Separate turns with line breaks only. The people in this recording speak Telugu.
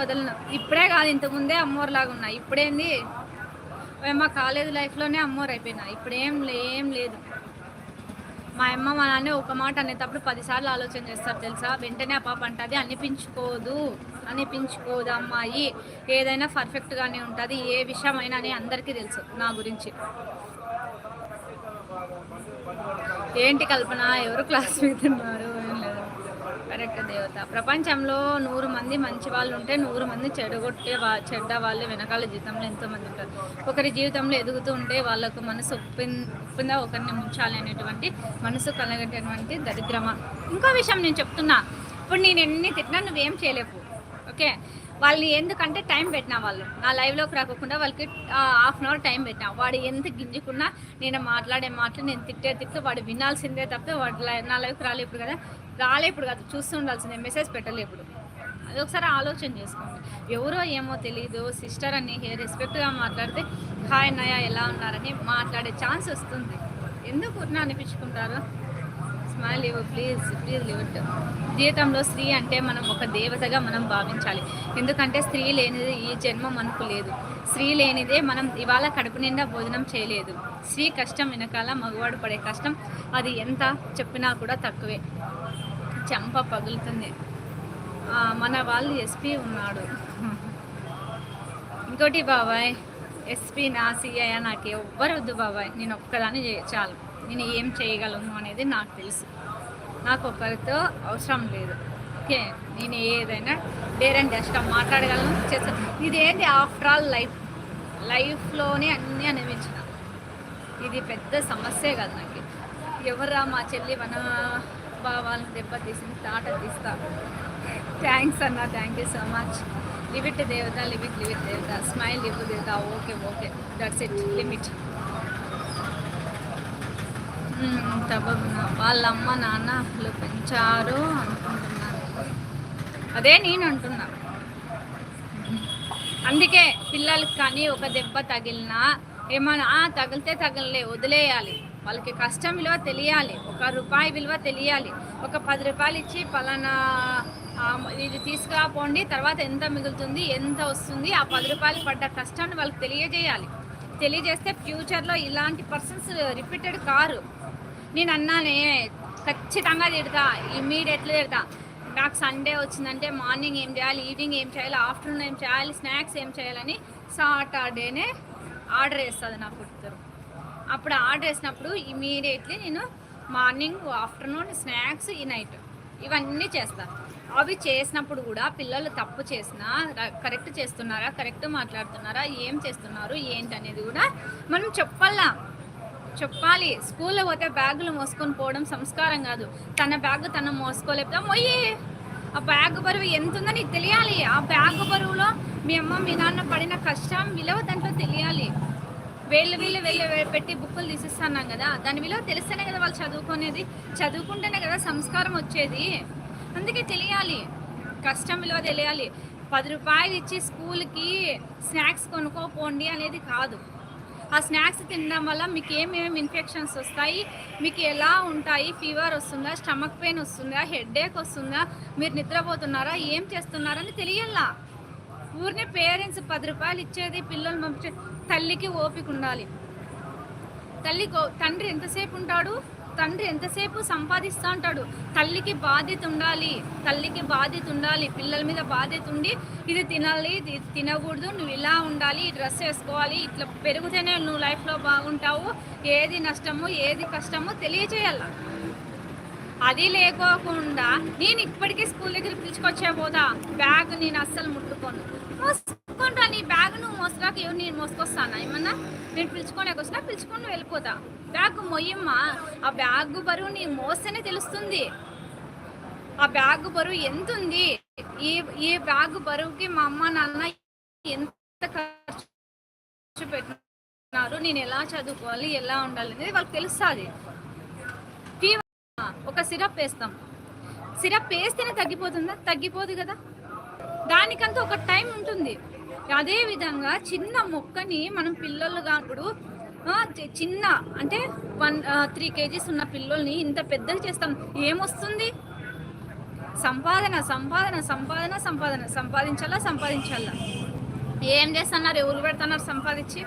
వదలను. ఇప్పుడే కాదు ఇంతకుముందే అమ్మోరు లాగా ఉన్నా ఇప్పుడేంది? మా కాలేజ్ లైఫ్లోనే అమ్మోరు అయిపోయినా ఇప్పుడేం ఏం లేదు. మా అమ్మ మా నాన్న ఒక మాట అనేటప్పుడు పదిసార్లు ఆలోచన చేస్తారు తెలుసా? వెంటనే ఆ పాప అంటుంది అనిపించుకోదు అనిపించుకోదు అమ్మాయి. ఏదైనా పర్ఫెక్ట్గానే ఉంటుంది ఏ విషయమైనా అని అందరికీ తెలుసు నా గురించి. ఏంటి కల్పన? ఎవరు క్లాస్ ఉన్నారు కరెక్ట్ దేవత. ప్రపంచంలో నూరు మంది మంచి వాళ్ళు ఉంటే నూరు మంది చెడగొట్టే వా చెడ్డ వాళ్ళు వెనకాల జీవితంలో ఎంతోమంది ఉంటారు. ఒకరి జీవితంలో ఎదుగుతూ ఉంటే వాళ్ళకు మనసు ఒప్పిం ఒప్పిందా ఒకరిని ముంచాలి అనేటువంటి మనసు కలగటటువంటి దరిద్రమ? ఇంకో విషయం నేను చెప్తున్నా. ఇప్పుడు నేను ఎన్ని తిట్టినా నువ్వేం చేయలేవు. ఓకే? వాళ్ళని ఎందుకంటే టైం పెట్టినా వాళ్ళు. నా లైవ్లోకి రాకుండా వాళ్ళకి హాఫ్ అన్ అవర్ టైం పెట్టినా. వాడు ఎంత గింజుకున్నా నేను మాట్లాడే మాటలు నేను తిట్టే తిట్టు వాడు వినాల్సిందే తప్ప వాడు నా లైవ్కి రాలే ఇప్పుడు కదా. రాలే ఇప్పుడు కాదు చూస్తూ ఉండాల్సిందే మెసేజ్ పెట్టలే ఇప్పుడు. అది ఒకసారి ఆలోచన చేసుకోండి. ఎవరో ఏమో తెలియదు సిస్టర్ అని రెస్పెక్ట్గా మాట్లాడితే హాయ్ అన్నయ్య ఎలా ఉన్నారని మాట్లాడే ఛాన్స్ వస్తుంది. ఎందుకు నా అనిపించుకుంటారు? స్మైల్ ఇవ్వు ప్లీజ్ ప్లీజ్ లివ్ ఇట్ జీవితంలో స్త్రీ అంటే మనం ఒక దేవతగా మనం భావించాలి. ఎందుకంటే స్త్రీ లేనిది ఈ జన్మ మనకు లేదు. స్త్రీ లేనిదే మనం ఇవాళ కడుపు నిండా భోజనం చేయలేదు. స్త్రీ కష్టం వెనకాల మగవాడు పడే కష్టం అది ఎంత చెప్పినా కూడా తక్కువే. చెంప పగులుతుంది. మన వాళ్ళు ఎస్పీ ఉన్నాడు. ఇంకోటి బాబాయ్ ఎస్పీ నా సిఐ నాకు ఎవ్వరు వద్దు బాబాయ్. నేను ఒక్కదాన్ని చే చాలు. నేను ఏం చేయగలను అనేది నాకు తెలుసు. నాకు ఒకరితో అవసరం లేదు. ఓకే? నేను ఏదైనా డేర్ అండ్ మాట్లాడగలను చేస్తాను ఇదేంటి ఆఫ్టర్ ఆల్ లైఫ్? లైఫ్లోనే అన్నీ అనిపించిన ఇది పెద్ద సమస్యే కదా నాకు. ఎవరా మా చెల్లి మన భావాలను దెబ్బతీసింది తాట తీస్తా థ్యాంక్స్ అన్న thank you so much limit దేవత లిమిట్ లిమిట్ దేవత. స్మైల్ లివ్ దేవత. Okay okay that's it limit తప్పకుండా. వాళ్ళ అమ్మ నాన్నలు పెంచారు అనుకుంటున్నాను. అదే నేను అంటున్నా. అందుకే పిల్లలకి కానీ ఒక దెబ్బ తగిలినా ఏమన్నా తగిలితే తగలలే వదిలేయాలి. వాళ్ళకి కష్టం విలువ తెలియాలి. ఒక రూపాయి విలువ తెలియాలి. ఒక పది రూపాయలు ఇచ్చి పలానా ఇది తీసుకురాపోండి తర్వాత ఎంత మిగులుతుంది ఎంత వస్తుంది ఆ పది రూపాయలు పడ్డ కష్టాన్ని వాళ్ళకి తెలియజేయాలి. తెలియజేస్తే ఫ్యూచర్లో ఇలాంటి పర్సన్స్ రిపీటెడ్ కారు. నేను అన్నానే ఖచ్చితంగా తిడతా ఇమ్మీడియట్లీ తిడతా. నాకు సండే వచ్చిందంటే మార్నింగ్ ఏం చేయాలి ఈవినింగ్ ఏం చేయాలి ఆఫ్టర్నూన్ ఏం చేయాలి స్నాక్స్ ఏం చేయాలని సాటర్డేనే ఆర్డర్ వేస్తుంది నా పుట్టుతారు అప్పుడు ఆర్డర్ వేసినప్పుడు ఇమీడియట్లీ నేను మార్నింగ్ ఆఫ్టర్నూన్ స్నాక్స్ ఈ నైట్ ఇవన్నీ చేస్తాను అవి చేసినప్పుడు కూడా పిల్లలు తప్పు చేసినా కరెక్ట్ చేస్తున్నారా కరెక్ట్ మాట్లాడుతున్నారా ఏం చేస్తున్నారు ఏంటి అనేది కూడా మనం చెప్పాలా? చెప్పాలి. స్కూల్లో పోతే బ్యాగులు మోసుకొని పోవడం సంస్కారం కాదు. తన బ్యాగ్ తను మోసుకోలేకపోతే మొయ్యి ఆ బ్యాగ్ బరువు ఎంత ఉందో నీకు తెలియాలి. ఆ బ్యాగ్ బరువులో మీ అమ్మ మీ నాన్న పడిన కష్టం విలువ దాంట్లో తెలియాలి. వేళ్ళు వీళ్ళు వెళ్ళి పెట్టి బుక్కులు తీసిస్తున్నాం కదా. దాని విలువ తెలిస్తేనే కదా వాళ్ళు చదువుకునేది. చదువుకుంటేనే కదా సంస్కారం వచ్చేది. అందుకే తెలియాలి. కష్టం విలువ తెలియాలి. పది రూపాయలు ఇచ్చి స్కూల్కి స్నాక్స్ కొనుక్కోపోండి అనేది కాదు. ఆ స్నాక్స్ తినడం వల్ల మీకు ఏమేమి ఇన్ఫెక్షన్స్ వస్తాయి మీకు ఎలా ఉంటాయి ఫీవర్ వస్తుందా స్టమక్ పెయిన్ వస్తుందా హెడేక్ వస్తుందా మీరు నిద్రపోతున్నారా ఏం చేస్తున్నారని తెలియాలా. ఊరినే పేరెంట్స్ పది రూపాయలు ఇచ్చేది పిల్లలు పంపించేది తల్లికి ఓపిక ఉండాలి. తల్లి తండ్రి ఎంతసేపు ఉంటాడు? తండ్రి ఎంతసేపు సంపాదిస్తూ ఉంటాడు? తల్లికి బాధ్యత ఉండాలి. తల్లికి బాధ్యత ఉండాలి. పిల్లల మీద బాధ్యత ఉండి ఇది తినాలి ఇది తినకూడదు. నువ్వు ఇలా ఉండాలి డ్రెస్ వేసుకోవాలి ఇట్లా పెరుగుతేనే నువ్వు లైఫ్లో బాగుంటావు. ఏది నష్టము ఏది కష్టమో తెలియచేయాల. అది లేకోకుండా నేను ఇప్పటికీ స్కూల్ దగ్గర పిలుచుకొచ్చే పోదా బ్యాగ్ నేను అస్సలు ముట్టుకోను. మోసుకుంటా నీ బ్యాగ్ నువ్వు మోసరాక ఎవరు నేను మోసుకొస్తానా? ఏమన్నా? నేను పిలుచుకోలేక వచ్చినా పిలుచుకొని వెళ్ళిపోతా. బ్యాగ్ మొయ్యమ్మా. ఆ బ్యాగ్ బరువు నీ మోస్తేనే తెలుస్తుంది. ఆ బ్యాగ్ బరువు ఎంత ఉంది ఈ ఈ బ్యాగ్ బరువుకి మా అమ్మ నాన్న ఎంత ఖర్చు పెట్టినారు? నేను ఎలా చదువుకోవాలి? ఎలా ఉండాలి అనేది వాళ్ళకి తెలుస్తుంది. ఫీవర్ ఒక సిరప్ వేస్తాం. సిరప్ వేస్తేనే తగ్గిపోతుందా? తగ్గిపోదు కదా. దానికంతా ఒక టైం ఉంటుంది. అదే విధంగా చిన్న మొక్కని మనం పిల్లలు కాప్పుడు చిన్న అంటే వన్ త్రీ కేజీస్ ఉన్న పిల్లల్ని ఇంత పెద్దలు చేస్తాం. ఏమొస్తుంది? సంపాదన సంపాదన సంపాదన సంపాదన. సంపాదించాలా సంపాదించాలా? ఏం చేస్తున్నారు? ఎవరు పెడుతున్నారు సంపాదించి?